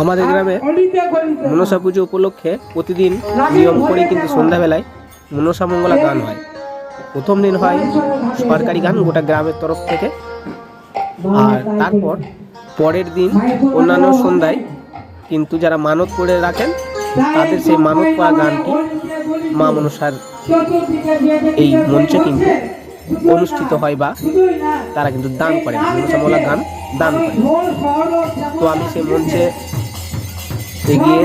আমাদের গ্রামে মনসা পুজো উপলক্ষে প্রতিদিন নিয়ম করে কিন্তু সন্ধ্যাবেলায় মনসা মঙ্গলা গান হয়। প্রথম দিন হয় সরকারি গান গোটা গ্রামের তরফ থেকে। আর তারপর পরের দিন অন্যান্য সন্ধ্যায় কিন্তু যারা মানত করে রাখেন তাদের সেই মানত করা গানটি মা মনসার এই মঞ্চে কিন্তু অনুষ্ঠিত হয় বা তারা কিন্তু দান করেন। মনসামলা গান দান করেন। তো আমি সেই মঞ্চে এগিয়ে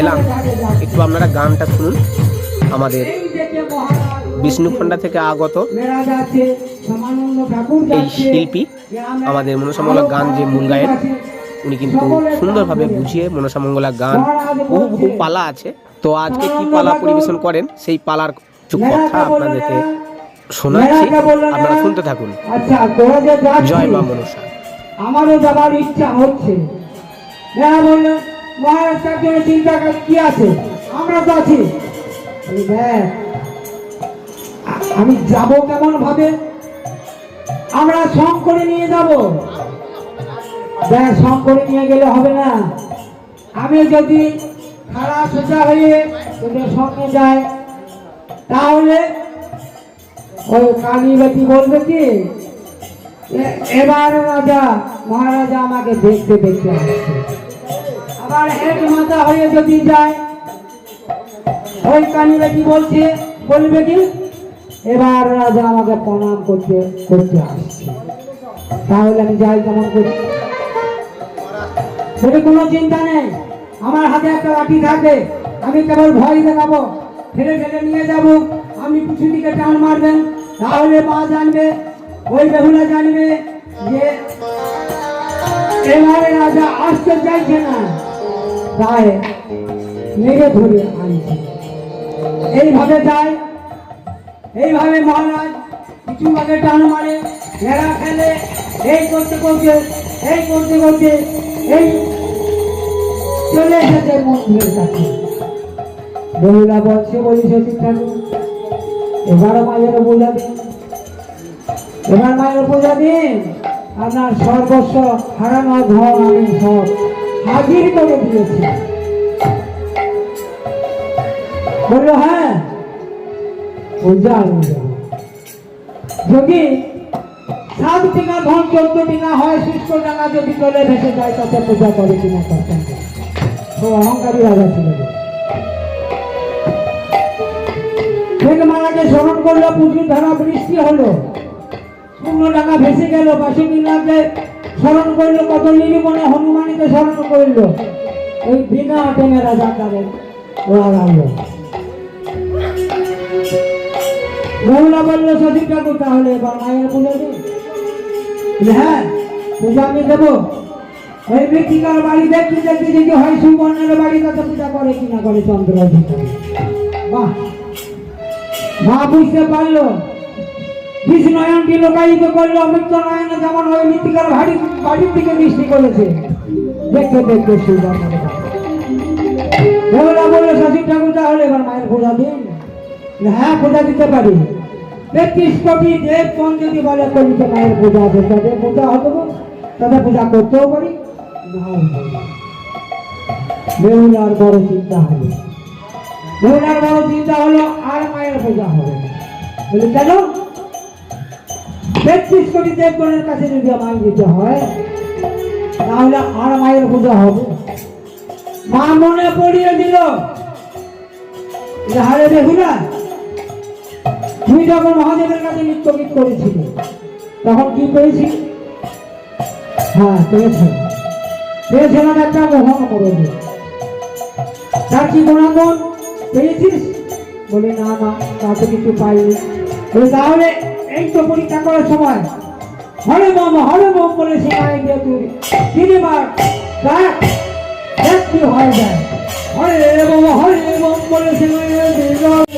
এলাম। একটু আপনারা গানটা শুনুন। আমাদের বিষ্ণুখণ্ডা থেকে আগত এই শিল্পী, আমাদের মনসামঙ্গলা গান যে মূল গায়েন উনি কিন্তু সুন্দরভাবে বুঝিয়ে মনসামঙ্গলা গান বহু বহু পালা আছে। তো আজকে কি পালা পরিবেশন করেন? সেই পালার কথা আপনাদেরকে শোনাচ্ছি আপনারা শুনতে থাকুন। আচ্ছা জয় মা মনসা। আমারও যাবার ইচ্ছা হচ্ছে। মেয়া বলল মহারাজ তার জন্য চিন্তা কি আছে? আমরা তো আছি। আমি যাব কেমন ভাবে? আমরা সং করে নিয়ে যাব। দেখ সং করে নিয়ে গেলে হবে না। আমি যদি খারাপ সোজা হয়ে তোদের সঙ্গে যায় তাহলে ওই কালী বেটি বলবে কি? এবার রাজা, মহারাজা আমাকে দেখতে দেখতে আসছে। আবার হেড মাথা হয়ে যদি যায় ওই কানিরা কি বলছে, বলবে কি? এবার রাজা আমাকে প্রণাম করতে করতে আসছে। তাহলে আমি যাই কেমন করি? সেটা কোনো চিন্তা নেই। আমার হাতে একটা লাঠি থাকবে, আমি কেবল ভয় দেখাবো। ফেলে ফেলে নিয়ে যাব। আমি পিছু দিকে টান মারবেন, তাহলে মা জানবে, ওই বেহুলা জানবে যে এবারে রাজা আসতে চাইছে না। তাই মেরে ধরে আনছে। এইভাবে যায়, এইভাবে মহারাজ কিছু আগে টান মারে ঘেরা ফেলে, এই করতে করতে, এই করতে করতে, এই চলে এসেছে মন্দিরের কাছে। বেহুলা বলছে বলি সচিব ঠাকুর এবারও মায়ের পূজা দিন। এবার মায়ের পূজা দিন। আপনার সর্বস্ব হারানো ধন আমি সব হাজির করে দিয়েছি। বলল হ্যাঁ পূজা যদি সাত টিকা ধন চোদ্দ টিকা হয়, শুষ্ক ডাঙা যদি চলে ভেসে যায়, তাতে পূজা করে কিনা করতেন তো অহংকারী ছিল। ঠিক স্মরণ করল পুজোর ধারা বৃষ্টি হলো। শূন্য টাকা ভেসে গেল বাসুকিনাকে স্মরণ করল, কত নিরূপণে হনুমানকে স্মরণ করল। ওই বিনা টেনে রাজা তাদের লড়ালো মহিলা বলল সচিব ঠাকুর, তাহলে এবার মায়ের পূজা হ্যাঁ পূজা আমি দেবো। ওই ব্যক্তিকার বাড়ি দেখতে দেখতে যদি হয় সুবর্ণের বাড়ি, তাতে পূজা করে কিনা করে চন্দ্র বাহ! মা বুঝতে পারল। বিষ্ণয়নটি লোকায়িত করল অমিত্র নয়ন যেমন ওই মৃত্তিকার বাড়ি বাড়ির দিকে দৃষ্টি করেছে। দেখতে দেখতে বাড়ি বলল সচিব ঠাকুর, তাহলে এবার মায়ের পূজা দিন। হ্যাঁ পূজা দিতে পারি। তেত্রিশ কোটি দেব কোন যদি বলে করিতে মায়ের পূজা আছে তাদের পূজা হতো তাদের পূজা করতেও পারি। নাও বড় চিন্তা হলো বেহুলার বড় চিন্তা হলো আর মায়ের পূজা হবে। বলে, কেন? তেত্রিশ কোটি দেবগণের কাছে যদি মাই দিতে হয়, তাহলে আর মায়ের পূজা হবে। মা মনে পড়িয়ে দিল হারে বেহুলা, তুই যখন মহাদেবের কাছে নৃত্য গীত করেছিলি, তখন কি পেয়েছি হ্যাঁ পেয়েছি পেয়েছিলাম একটা মোহন মরণী তার কি গুণাগুণ? পেয়েছিস? বলে, না মা, তা কিছু পাইনি। বলি, তাহলে এই তো পরীক্ষা করার সময়। হরে বম হরে বম বলে, সেখানে গিয়ে তুই তিনবার দেখ দেখ কি হয়ে যায়। হরে বম হরে বম বলে, সেখানে